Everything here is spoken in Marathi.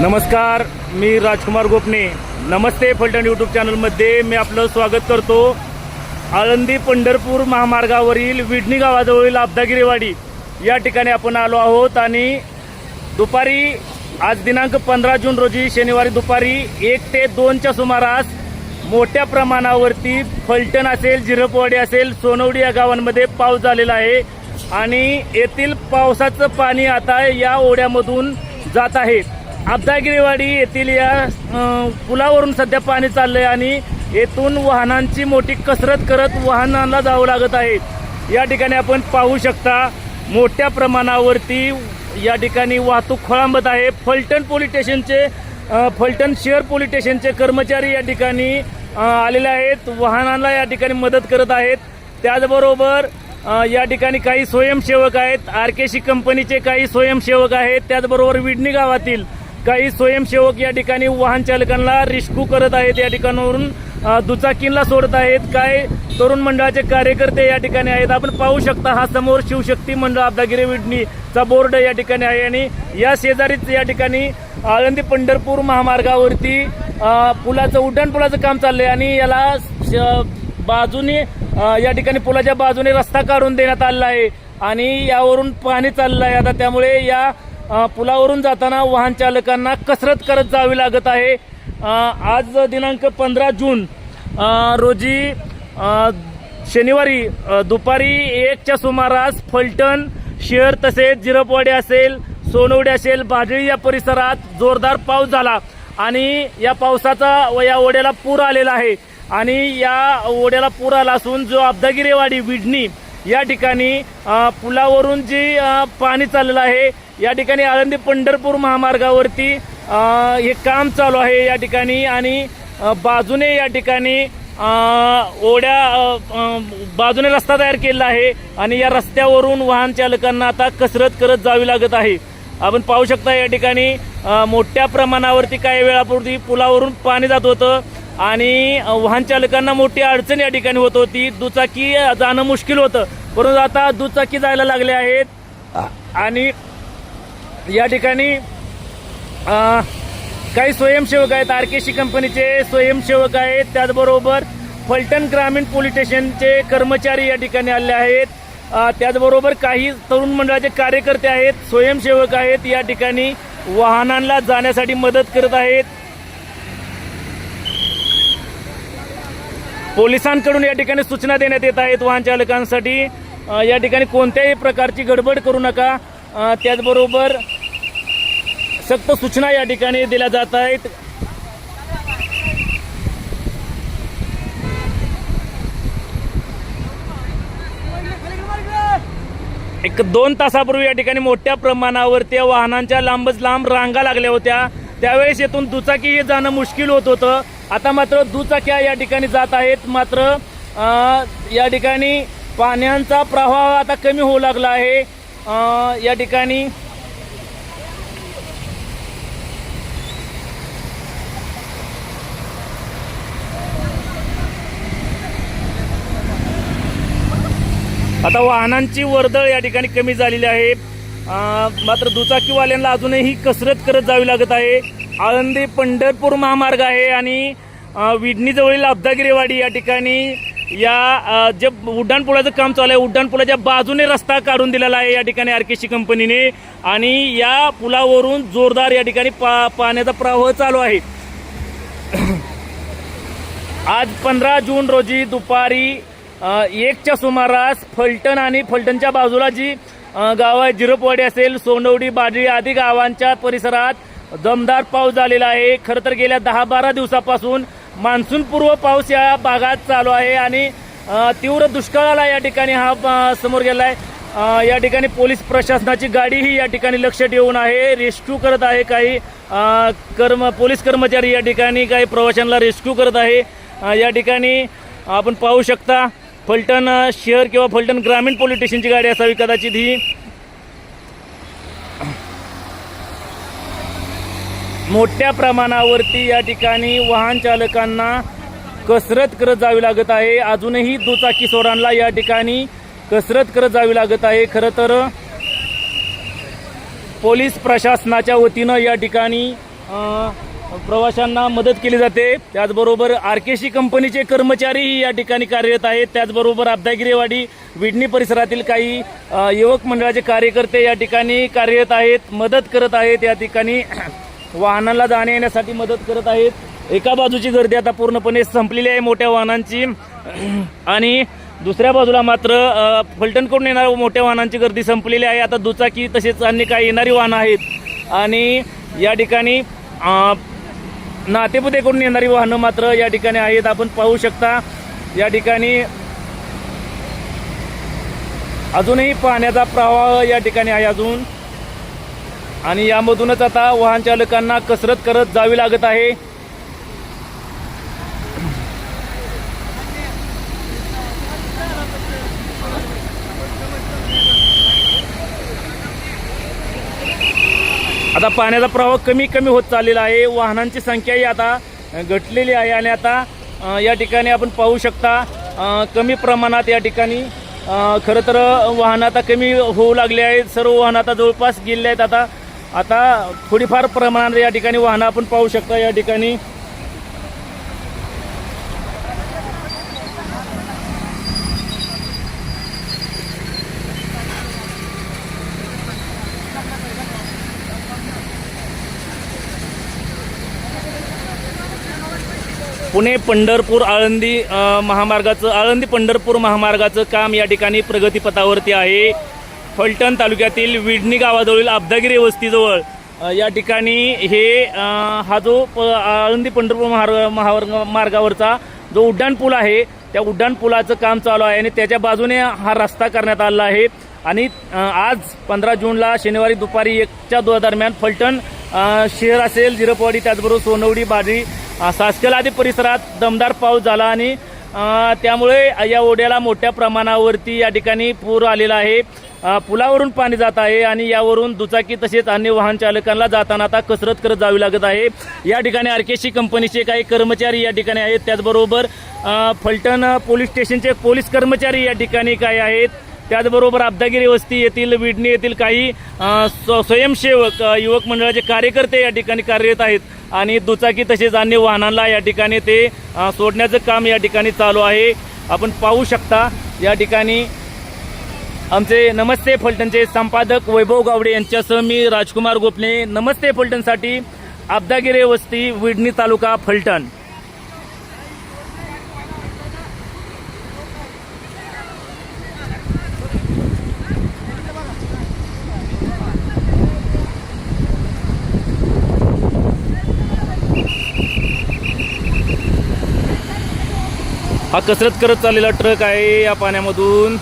नमस्कार मी राजकुमार गोपने. नमस्ते फलटण यूट्यूब चॅनलमध्ये मी आपलं स्वागत करतो. आळंदी पंढरपूर महामार्गावरील विडणी गावाजवळील अब्दागिरीवाडी या ठिकाणी आपण आलो आहोत आणि दुपारी आज दिनांक पंधरा जून रोजी शनिवारी दुपारी एक ते दोनच्या सुमारास मोठ्या प्रमाणावरती फलटण असेल झिरपवाडी असेल सोनवडी या गावांमध्ये पाऊस झालेला आहे. आणि येथील पावसाचं पाणी आता या ओढ्यामधून जात आहे. अब्दागिरीवाडी येथील या पुलावरून सध्या पाणी चाललंय आणि येथून वाहनांची मोठी कसरत करत वाहनांना जावं लागत आहे. या ठिकाणी आपण पाहू शकता मोठ्या प्रमाणावरती या ठिकाणी वाहतूक खोळंबत आहे. फलटण पोलीस स्टेशनचे फलटण शहर पोलीस स्टेशनचे कर्मचारी या ठिकाणी आलेले आहेत. वाहनांना या ठिकाणी मदत करत आहेत. त्याचबरोबर या ठिकाणी काही स्वयंसेवक आहेत. आर के सी कंपनीचे काही स्वयंसेवक आहेत. त्याचबरोबर विडणी गावातील काही स्वयंसेवक या ठिकाणी वाहन चालकांना रिस्क्यू करत आहेत या ठिकाणावरून दुचाकींना सोडत आहेत. काय तरुण मंडळाचे कार्यकर्ते या ठिकाणी आहेत. आपण पाहू शकता हा समोर शिवशक्ती मंडळ अब्दागिरी विडणीचा बोर्ड या ठिकाणी आहे आणि या शेजारीच या ठिकाणी आळंदी पंढरपूर महामार्गावरती पुलाचं उड्डाणपुलाचं काम चाललंय आणि याला श- बाजूने या ठिकाणी पुलाच्या बाजूने रस्ता काढून देण्यात आलेला आहे आणि यावरून पाणी चाललं आहे आता त्यामुळे या पुलावरून जाताना वाहन चालकांना कसरत करत जावी लागत आहे. आज दिनांक पंधरा जून रोजी शनिवारी दुपारी एकच्या सुमारास फलटण शहर तसेच जिरपवाडी असेल सोनवडी असेल बाजळी या परिसरात जोरदार पाऊस झाला आणि या पावसाचा व या ओढ्याला पूर आलेला आहे. आणि या ओढ्याला पूर आला असून जो अब्दागिरेवाडी विडणी या ठिकाणी पुलावरून जी पाणी चाललेलं आहे या ठिकाणी आळंदी पंढरपूर महामार्गावरती हे काम चालू आहे या ठिकाणी आणि बाजूने या ठिकाणी ओढ्या बाजूने रस्ता तयार केलेला आहे आणि या रस्त्यावरून वाहन चालकांना आता कसरत करत जावी लागत आहे. आपण पाहू शकता या ठिकाणी मोठ्या प्रमाणावरती काही वेळापूर्वी पुलावरून पाणी जात होतं आणि वाहन चालकांना मोठी अडचण या ठिकाणी होत होती. दुचाकी जाणं मुश्किल होतं. परंतु आता दुचाकी जायला लागले आहेत. आणि या ठिकाणी काही स्वयंसेवक आहेत. आर के सी कंपनीचे स्वयंसेवक आहेत. त्याचबरोबर फलटण ग्रामीण पोलीस स्टेशनचे कर्मचारी या ठिकाणी आले आहेत. त्याचबरोबर काही तरुण मंडळाचे कार्यकर्ते आहेत. स्वयंसेवक आहेत. या ठिकाणी वाहनांना जाण्यासाठी मदत करत आहेत. पोलिसांकडून या ठिकाणी सूचना देण्यात येत आहेत. वाहन चालकांसाठी या ठिकाणी कोणत्याही प्रकारची गडबड करू नका. त्याचबरोबर सक्त सूचना या ठिकाणी दिल्या जात आहेत. एक दोन तासापूर्वी या ठिकाणी मोठ्या प्रमाणावरती वाहनांच्या लांबच लांब रांगा लागल्या होत्या. त्यावेळेस येथून दुचाकी हे जाणं मुश्किल होत होतं. आता मात्र दुचाक्या या ठिकाणी जात आहेत. मात्र या ठिकाणी पाण्याचा प्रवाह आता कमी होऊ लागला आहे. या ठिकाणी आता वाहनांची वर्दळ या ठिकाणी कमी झालेली आहे. मात्र दुचाकीवाल्यांना अजूनही कसरत करत जावी लागत आहे. आळंदी पंढरपूर महामार्ग आहे आणि विडणीजवळील अब्दागिरीवाडी या ठिकाणी या जे उड्डाणपुलाचं काम चालू आहे उड्डाणपुलाच्या बाजूने रस्ता काढून दिलेला आहे या ठिकाणी आरकेसी कंपनीने. आणि या पुलावरून जोरदार या ठिकाणी पा पाण्याचा प्रवाह चालू आहे. आज पंधरा जून रोजी दुपारी एकच्या सुमारास फलटण आणि फलटणच्या बाजूला जी गावात जिरपवाडी असेल सोंडवडी बाजळी आदी गावांच्या परिसरात दमदार पाऊस झालेला आहे. खरं तर गेल्या दहा बारा दिवसापासून मान्सूनपूर्व पाऊस या भागात चालू आहे आणि तीव्र दुष्काळाला या ठिकाणी हा समोर गेला आहे या ठिकाणी पोलीस प्रशासनाची गाडीही या ठिकाणी लक्ष ठेवून आहे. रेस्क्यू करत आहे काही कर्म पोलीस कर्मचारी या ठिकाणी काही प्रवाशांना रेस्क्यू करत आहे. या ठिकाणी आपण पाहू शकता फलटण शहर किंवा फलटण ग्रामीण पोलीस स्टेशनची गाडी असावी कदाचित ही. मोठ्या प्रमाणावरती या ठिकाणी वाहन चालकांना कसरत करत जावी लागत आहे. अजूनही दुचाकी सोरांना या ठिकाणी कसरत करत जावी लागत आहे. खरं तर पोलीस प्रशासनाच्या वतीनं या ठिकाणी प्रवाशांना मदत केली जाते. त्याचबरोबर आर के कंपनीचे कर्मचारीही या ठिकाणी कार्यरत आहेत. त्याचबरोबर अब्दागिरीवाडी विडणी परिसरातील काही युवक मंडळाचे कार्यकर्ते या ठिकाणी कार्यरत आहेत मदत करत आहेत. या ठिकाणी वाहनाला जाण्या येण्यासाठी मदत करत आहेत. एका बाजूची गर्दी आता पूर्णपणे संपलेली आहे मोठ्या वाहनांची. आणि दुसऱ्या बाजूला मात्र फलटणकडून येणाऱ्या मोठ्या वाहनांची गर्दी संपलेली आहे. आता दुचाकी तसेच अन्य काही येणारी वाहनं आहेत. आणि या ठिकाणी नातेपुतेकडून येणारी वाहनं मात्र या ठिकाणी आहेत. आपण पाहू शकता या ठिकाणी अजूनही पाण्याचा प्रवाह या ठिकाणी आहे अजून. आणि यामधूनच आता वाहन चालकांना कसरत करत जावी लागत आहे. आता पाण्याचा प्रवाह कमी कमी होत चाललेला आहे. वाहनांची संख्याही आता घटलेली आहे आणि आता या ठिकाणी आपण पाहू शकता कमी प्रमाणात या ठिकाणी खरं तर वाहनं आता कमी होऊ लागले आहेत. सर्व वाहनं आता जवळपास गेले आहेत. आता आता थोडीफार प्रमाणात या ठिकाणी वाहनं आपण पाहू शकता. या ठिकाणी पुणे पंढरपूर आळंदी महामार्गाचं आळंदी पंढरपूर महामार्गाचं काम या ठिकाणी प्रगतीपथावरती आहे. फलटण तालुक्यातील विडणी गावाजवळील अब्दागिरी वस्तीजवळ या ठिकाणी हे हा जो प- आळंदी पंढरपूर महार महावर्ग मार्गावरचा जो उड्डाण पूल आहे त्या उड्डाण पुलाचं काम चालू आहे आणि त्याच्या बाजूने हा रस्ता करण्यात आला आहे. आणि आज पंधरा जूनला शनिवारी दुपारी एकच्या दो दरम्यान फलटण शहर असेल जिरपवाडी त्याचबरोबर सोनवडी बाजरी सासकल आधी परिसरात दमदार पाऊस झाला आणि त्यामुळे या ओढ्याला मोठ्या प्रमाणावरती या ठिकाणी पूर आलेला आहे. पुलावरून पाणी जात आहे आणि यावरून दुचाकी तसेच अन्य वाहन चालकांना जाताना आता कसरत करत जावी लागत आहे. या ठिकाणी आरकेसी कंपनीचे काही कर्मचारी या ठिकाणी आहेत. त्याचबरोबर फलटण पोलीस स्टेशनचे पोलीस कर्मचारी या ठिकाणी काय आहेत. त्याचबरोबर अब्दागिरी वस्ती येथील विडणी येथील काही स्वयंसेवक युवक मंडळाचे कार्यकर्ते या ठिकाणी कार्यरत आहेत. आणि दुचाकी तसेच अन्य वाहनांना या ठिकाणी ते सोडण्याचं काम या ठिकाणी चालू आहे. आपण पाहू शकता या ठिकाणी आमचे नमस्ते फलटणचे संपादक वैभव गावडे यांच्यासह मी राजकुमार गोपने नमस्ते फलटणसाठी अब्दागिरी वस्ती विडणी तालुका फलटण. हा कसरत करत चाललेला ट्रक आहे या पाण्यामधून.